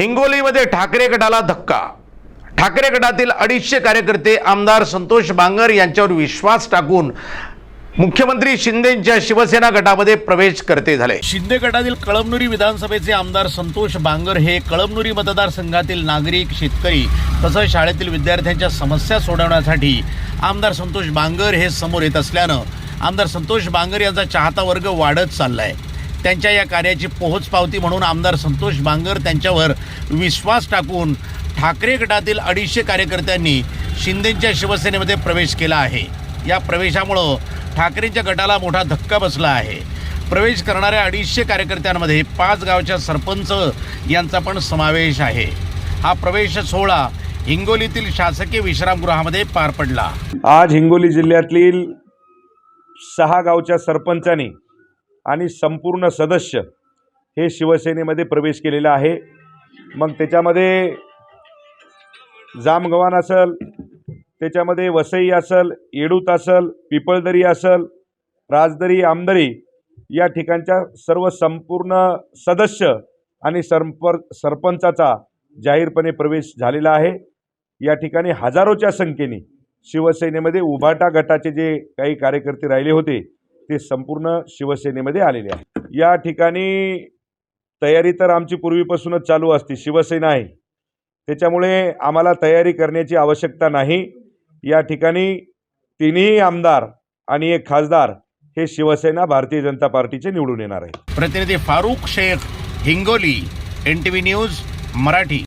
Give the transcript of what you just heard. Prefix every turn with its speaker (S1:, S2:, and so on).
S1: हिंगोलीमध्ये ठाकरे गटाला धक्का. ठाकरे गटातील अडीचशे कार्यकर्ते आमदार संतोष बांगर यांच्यावर विश्वास टाकून मुख्यमंत्री शिंदेंच्या शिवसेना गटामध्ये प्रवेश करते झाले.
S2: शिंदे गटातील कळमनुरी विधानसभेचे आमदार संतोष बांगर हे कळमनुरी मतदारसंघातील नागरिक शेतकरी तसंच शाळेतील विद्यार्थ्यांच्या समस्या सोडवण्यासाठी आमदार संतोष बांगर हे समोर येत असल्यानं आमदार संतोष बांगर यांचा चाहता वर्ग वाढत चाललाय. त्यांच्या या कार्याची पोहोच पावती म्हणून आमदार संतोष बांगर त्यांच्यावर विश्वास टाकून ठाकरे गटातील अडीचशे कार्यकर्त्यांनी शिंदेंच्या शिवसेनेमध्ये प्रवेश केला आहे. या प्रवेशामुळं ठाकरेंच्या गटाला मोठा धक्का बसला आहे. प्रवेश करणाऱ्या अडीचशे कार्यकर्त्यांमध्ये पाच गावच्या सरपंच यांचा पण समावेश आहे. हा प्रवेश सोहळा हिंगोलीतील शासकीय विश्रामगृहामध्ये पार पडला.
S3: आज हिंगोली जिल्ह्यातील सहा गावच्या सरपंचांनी आणि संपूर्ण सदस्य हे शिवसेनेमध्ये प्रवेश केलेला आहे. मग त्याच्यामध्ये जामगव्हाण असल त्याच्यामध्ये वसई असल येडूत असल पिपळदरी असल राजदरी आमदरी या ठिकाणच्या सर्व संपूर्ण सदस्य आणि सरपर सरपंचाचा जाहीरपणे प्रवेश झालेला आहे. या ठिकाणी हजारोच्या संख्येने शिवसेनेमध्ये उभाटा गटाचे जे काही कार्यकर्ते राहिले होते ते संपूर्ण शिवसेनेमध्ये आलेले आहे. या ठिकाणी तयारी तर आमची पूर्वीपासूनच चालू असते शिवसेना आहे. त्याच्यामुळे आम्हाला तयारी करण्याची आवश्यकता नाही. या ठिकाणी तिन्ही आमदार आणि एक खासदार हे शिवसेना भारतीय जनता पार्टीचे निवडून येणार आहे
S2: प्रतिनिधी Farooq Shaikh Hingoli N T V news Marathi.